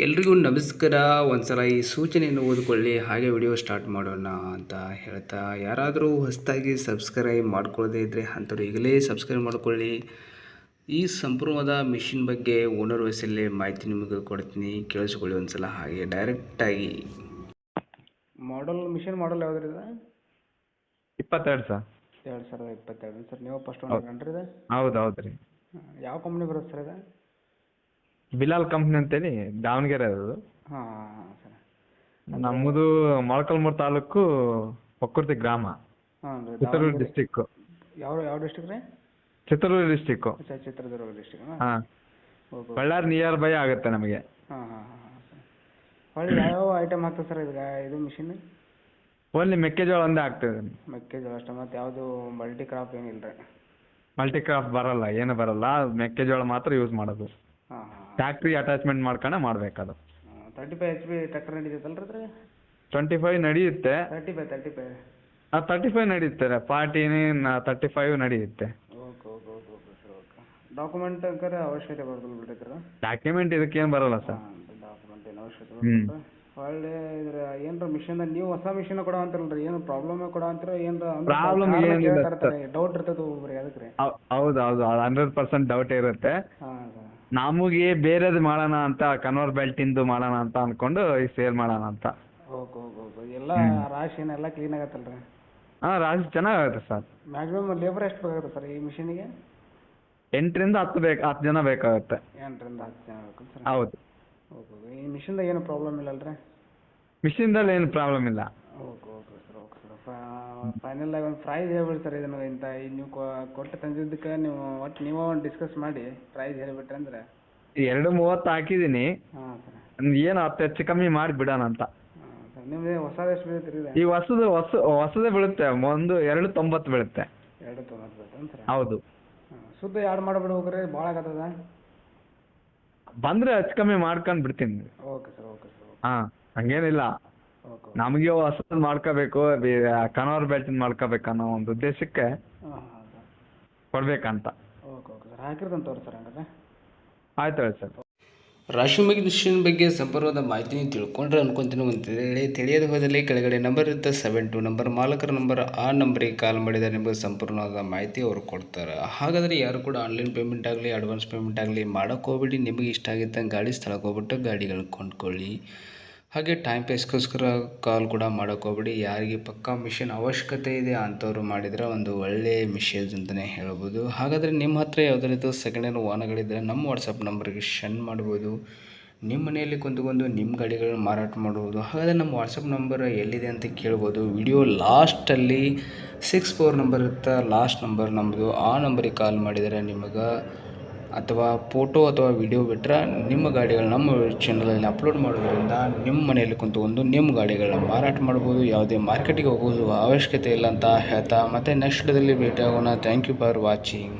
ಎಲ್ರಿಗೂ ನಮಸ್ಕಾರ. ಒಂದ್ಸಲ ಈ ಸೂಚನೆಯನ್ನು ಓದಿಕೊಳ್ಳಿ. ಹಾಗೆ ವಿಡಿಯೋ ಸ್ಟಾರ್ಟ್ ಮಾಡೋಣ ಅಂತ ಹೇಳ್ತಾ ಯಾರಾದರೂ ಹೊಸದಾಗಿ ಸಬ್ಸ್ಕ್ರೈಬ್ ಮಾಡ್ಕೊಳ್ಳದೇ ಇದ್ದರೆ ಅಂಥವ್ರು ಈಗಲೇ ಸಬ್ಸ್ಕ್ರೈಬ್ ಮಾಡ್ಕೊಳ್ಳಿ. ಈ ಸಂಪೂರ್ಣವಾದ ಮಿಷಿನ್ ಬಗ್ಗೆ ಓನರ್ ವಯಸ್ಸಲ್ಲೇ ಮಾಹಿತಿ ನಿಮಗೆ ಕೊಡ್ತೀನಿ. ಕೇಳಿಸ್ಕೊಳ್ಳಿ ಒಂದ್ಸಲ. ಹಾಗೆ ಡೈರೆಕ್ಟಾಗಿ ಮಾಡಲ್ ಮಿಷಿನ್ ಮಾಡಲ್ ಯಾವ್ದು ಇದೆ? ಇಪ್ಪತ್ತೆರಡು ಸರ್. ಎರಡು ಸಾವಿರದ ಇಪ್ಪತ್ತೆರಡು ಸರ್. ನೀವು ಫಸ್ಟ್ ಒಂದು ಹೌದು. ಹೌದು ರೀ. ಯಾವ ಕಂಪ್ನಿ ಬರುತ್ತೆ ಸರ್ ಇದು? ಬಿಲಾಲ್ ಕಂಪ್ನಿ ಅಂತೇಳಿ ದಾವಣಗೆರೆ ಅದು. ಹಾಂ ಹಾಂ ಸರ್. ನಮ್ಮದು ಮೊಳಕಾಲ್ಮೂರು ತಾಲೂಕು ಪಕ್ಕುರ್ತಿ ಗ್ರಾಮ. ಹಾಂ ಚಿತ್ರದುರ್ಗ ಡಿಸ್ಟಿಕ್ ಯಾವ ಯಾವ ಡಿಸ್ಟಿಕ್ ರೀ? ಚಿತ್ರದುರ್ಗ ಡಿಸ್ಟಿಕ್ಕು ಅಚ್ಚಾ ಚಿತ್ರದುರ್ಗ ಡಿಸ್ಟಿಕ್ ಹಾಂ. ಓಕೆ ಬಳ್ಳಾರಿ ನಿಯರ್ ಬೈ ಆಗುತ್ತೆ ನಮಗೆ. ಹಾಂ ಹಾಂ ಹಾಂ ಹಾಂ ಸರ್. ಹೊಳ್ಳಿ ಯಾವ್ಯಾವ ಐಟಮ್ ಆಗ್ತದೆ ಸರ್ ಇದು ಇದು ಮಿಷಿನ್ ಓನ್ಲಿ ಮೆಕ್ಕೆಜೋಳ ಒಂದೇ ಆಗ್ತದೆ ಮೆಕ್ಕೆಜೋಳ ಅಷ್ಟೇ ಮತ್ತು ಯಾವುದು ಮಲ್ಟಿ ಕ್ರಾಪ್ ಏನಿಲ್ಲ ರೀ ಮಲ್ಟಿ ಕ್ರಾಪ್ ಬರಲ್ಲ ಏನು ಬರಲ್ಲ. ಮೆಕ್ಕೆಜೋಳ ಮಾತ್ರ ಯೂಸ್ ಮಾಡೋದು. ಫ್ಯಾಕ್ಟ್ರಿ ಅಟ್ಯಾಚ್ಮೆಂಟ್ ಮಾಡ್ಕೊಂಡೆ ಮಾಡ್ಬೇಕದು. ಅದು thirty five H P tractor ನಡೀತೈತಲ್ಲ ರೀ ಅದ್ರಾಗ? ಟ್ವೆಂಟಿ ಫೈವ್ ನಡೆಯುತ್ತೆ. Thirty five thirty five thirty five ನಡೆಯುತ್ತೆ ಫಾರ್ಟಿ ತರ್ಟಿ ಫೈವ್ ನಡೆಯುತ್ತೆ. Okay okay okay okay sir okay. Document ಅಂಕರೆ ಅವಶ್ಯಕತೆ ಬರ್ತದೆ ಬಿಡ್ರಿ ಸರ್ ಡಾಕ್ಯುಮೆಂಟ್ ಇದಕ್ಕೇನು ಬರಲ್ಲ ಸರ್. ಡಾಕ್ಯುಮೆಂಟ್ ಏನು ಅವಶ್ಯಕತೆ. ಬರ್ತದೆ ಹೊಳ್ಳಿ ಇದ್ರ ಏನ್ರ ಮಿಷನ್ ನೀವು ಹೊಸ ಮಿಷನ್ ಕೊಡ ಅಂತಾರಲ್ರಿ ಏನು ಪ್ರಾಬ್ಲಮ್ ಕೊಡ ಅಂತಾರ ಏನ್ರ ಪ್ರಾಬ್ಲಮ್ ಏನಿಲ್ಲ ಡೌಟ್ ಇರ್ತದೆ ಒಬ್ಬರಿಗೆ ಅದಕ್ಕೆ ರೀ. ಹೌ- ಹೌದು ಹೌದು ಹಂಡ್ರೆಡ್ ಪರ್ಸೆಂಟ್ ಡೌಟ್ ಇರುತ್ತೆ. ಹಾಂ ಸರ್. ನಮಗೆ ಬೇರೆದು ಮಾಡೋಣ ಅಂತ ಕನ್ವರ್ ಬೆಲ್ಟಿಂದು ಮಾಡೋಣ ಅಂತ ಅನ್ಕೊಂಡು ಈ ಸೇಲ್ ಮಾಡೋಣ ಅಂತ. ಓಕೆ ಓಕೆ ಓಕೆ ಎಲ್ಲ ರಾಶಿ ಏನೆಲ್ಲ ಕ್ಲೀನ್ ಆಗತ್ತಲ್ಲ ರೀ ಹಾಂ ರಾಶಿ ಚೆನ್ನಾಗಾಗುತ್ತೆ ಸರ್. ಮ್ಯಾಕ್ಸಿಮಮ್ ಲೇಬರ್ ಎಷ್ಟು ಬೇಕಾಗುತ್ತೆ ಸರ್ ಈ ಮಿಷಿನಿಗೆ ಎಂಟರಿಂದ ಹತ್ತು ಬೇಕು ಹತ್ತು ಜನ ಬೇಕಾಗುತ್ತೆ. ಎಂಟರಿಂದ ಹತ್ತು ಜನ ಬೇಕು ಸರ್. ಹೌದು. ಓಕೆ ಓಕೆ ಈ ಮಿಷಿನ್ದಾಗ ಏನು ಪ್ರಾಬ್ಲಮ್ ಇಲ್ಲಲ್ಲ ರೀ ಮಿಷಿನ್ದಲ್ಲಿ ಏನು ಪ್ರಾಬ್ಲಮ್ ಇಲ್ಲ. Okay okay okay sir. Final ಆಗಿ ಒಂದು ಪ್ರೈಸ್ ಹೇಳ್ಬಿಡಿ ಸರ್ ಇದನ್ನು ಇಂಥ ನೀವು ಕೊಟ್ಟು ತಂದಿದ್ದಕ್ಕೆ ನೀವು ಒಟ್ಟು ನೀವೇ ಒಂದು ಡಿಸ್ಕಸ್ ಮಾಡಿ ಪ್ರೈಸ್ ಹೇಳ್ಬಿಟ್ರೆ ಅಂದರೆ. ಎರಡು ಮೂವತ್ತು ಹಾಕಿದ್ದೀನಿ. ಹಾಂ ಸರ್. ಏನು ಹತ್ತು ಹೆಚ್ಚು ಕಮ್ಮಿ ಮಾಡಿ ಬಿಡೋಣ ಅಂತ. ಹಾಂ ಸರ್ ಹೊಸದು ಎಷ್ಟು ಬೀಳುತ್ತೆ ರೀ ಈ ಹೊಸದು ಹೊಸ ಹೊಸದೇ ಬೀಳುತ್ತೆ. ಒಂದು ಎರಡು ತೊಂಬತ್ತು ಬೀಳುತ್ತೆ. ಎರಡು ತೊಗೊಂಡು ಬೀಳುತ್ತೆ ಸರ್? ಹೌದು. ಶುದ್ಧ ಸುದ್ದ ಎರಡು ಮಾಡಿಬಿಡ್ಬೇಕು ರೀ ಭಾಳ ಆಗತ್ತದ? ಬಂದರೆ ಹೆಚ್ಚು ಕಮ್ಮಿ ಮಾಡ್ಕೊಂಡು ಬಿಡ್ತೀನಿ. Okay sir okay sir okay. ಹಾಂ ಹಂಗೇನಿಲ್ಲ. ನಮಗೆ ಹೊಸದು ಮಾಡ್ಕೋಬೇಕು ಕನವರ್ ಬೆಲ್ಟಿಂದ ಮಾಡ್ಕೋಬೇಕು ಅನ್ನೋ ಒಂದು ಉದ್ದೇಶಕ್ಕೆ ಕೊಡ್ಬೇಕಂತ. ಓಕೆ ಓಕೆ ಸರ್ ಹಾಕಿರ್ತಾನೆ ತೋರಿ ಸರ್ ಹಂಗಾದ್ರೆ? ಆಯ್ತು ಹೇಳಿ ಸರ್. ರಾಶಿ ಮಿಷಿನ್ ಬಗ್ಗೆ ಸಂಪೂರ್ಣವಾದ ಮಾಹಿತಿ ತಿಳ್ಕೊಂಡ್ರೆ ಅನ್ಕೊಂತೀನಿ ಒಂದು ಹೇಳಿ ತಿಳಿಯೋದು ಹೋದಲ್ಲಿ ಕೆಳಗಡೆ ನಂಬರ್ ಇರುತ್ತೆ ಸೆವೆನ್ ಟು ನಂಬರ್ ಮಾಲಕರ ನಂಬರ್ ಆ ನಂಬರಿಗೆ ಕಾಲ್ ಮಾಡಿದರೆ ನಿಮಗೆ ಸಂಪೂರ್ಣವಾದ ಮಾಹಿತಿ ಅವರು ಕೊಡ್ತಾರೆ. ಹಾಗಾದರೆ ಯಾರು ಕೂಡ ಆನ್ಲೈನ್ ಪೇಮೆಂಟ್ ಆಗಲಿ ಅಡ್ವಾನ್ಸ್ ಪೇಮೆಂಟ್ ಆಗಲಿ ಮಾಡೋಕ್ಕೆ ಹೋಗ್ಬಿಡಿ. ನಿಮಗೆ ಇಷ್ಟ ಆಗಿದ್ದಂಗೆ ಗಾಡಿ ಸ್ಥಳಕ್ಕೆ ಹೋಗ್ಬಿಟ್ಟು ಗಾಡಿಗಳು ಕೊಂಡ್ಕೊಳ್ಳಿ. ಹಾಗೆ ಟೈಮ್ ಪಾಸ್ಗೋಸ್ಕರ ಕಾಲ್ ಕೂಡ ಮಾಡೋಕೆ ಹೋಗ್ಬೇಡಿ. ಯಾರಿಗೆ ಪಕ್ಕಾ ಮಿಷಿನ್ ಅವಶ್ಯಕತೆ ಇದೆ ಅಂಥವ್ರು ಮಾಡಿದರೆ ಒಂದು ಒಳ್ಳೆಯ ಮಿಷೇಜ್ ಅಂತಲೇ ಹೇಳ್ಬೋದು. ಹಾಗಾದರೆ ನಿಮ್ಮ ಹತ್ರ ಯಾವುದೇ ಸೆಕೆಂಡ್ ಹ್ಯಾಂಡ್ ವಾಹನಗಳಿದ್ದರೆ ನಮ್ಮ ವಾಟ್ಸಪ್ ನಂಬರ್ಗೆ ಶೆಂಡ್ ಮಾಡ್ಬೋದು. ನಿಮ್ಮ ಮನೆಯಲ್ಲಿ ಕುಂತ್ಕೊಂಡು ನಿಮ್ಮ ಗಾಡಿಗಳನ್ನ ಮಾರಾಟ ಮಾಡ್ಬೋದು. ಹಾಗಾದರೆ ನಮ್ಮ ವಾಟ್ಸಪ್ ನಂಬರ್ ಎಲ್ಲಿದೆ ಅಂತ ಕೇಳ್ಬೋದು. ವಿಡಿಯೋ ಲಾಸ್ಟಲ್ಲಿ ಸಿಕ್ಸ್ ಫೋರ್ ನಂಬರ್ ಇರುತ್ತೆ? ಲಾಸ್ಟ್ ನಂಬರ್ ನಮ್ಮದು ಆ ನಂಬರಿಗೆ ಕಾಲ್ ಮಾಡಿದರೆ ನಿಮಗೆ ಅಥವಾ ಫೋಟೋ ಅಥವಾ ವಿಡಿಯೋ ಬಿಟ್ಟರೆ ನಿಮ್ಮ ಗಾಡಿಗಳು ನಮ್ಮ ಚಾನಲಲ್ಲಿ ಅಪ್ಲೋಡ್ ಮಾಡೋದ್ರಿಂದ ನಿಮ್ಮ ಮನೆಯಲ್ಲಿ ಕುಂತ್ಕೊಂಡು ನಿಮ್ಮ ಗಾಡಿಗಳನ್ನ ಮಾರಾಟ ಮಾಡ್ಬೋದು, ಯಾವುದೇ ಮಾರ್ಕೆಟಿಗೆ ಹೋಗೋದು ಅವಶ್ಯಕತೆ ಇಲ್ಲ ಅಂತ ಹೇಳ್ತಾ ಮತ್ತೆ ನೆಕ್ಸ್ಟ್ ಡೇದಲ್ಲಿ ಭೇಟಿಯಾಗೋಣ. Thank you for watching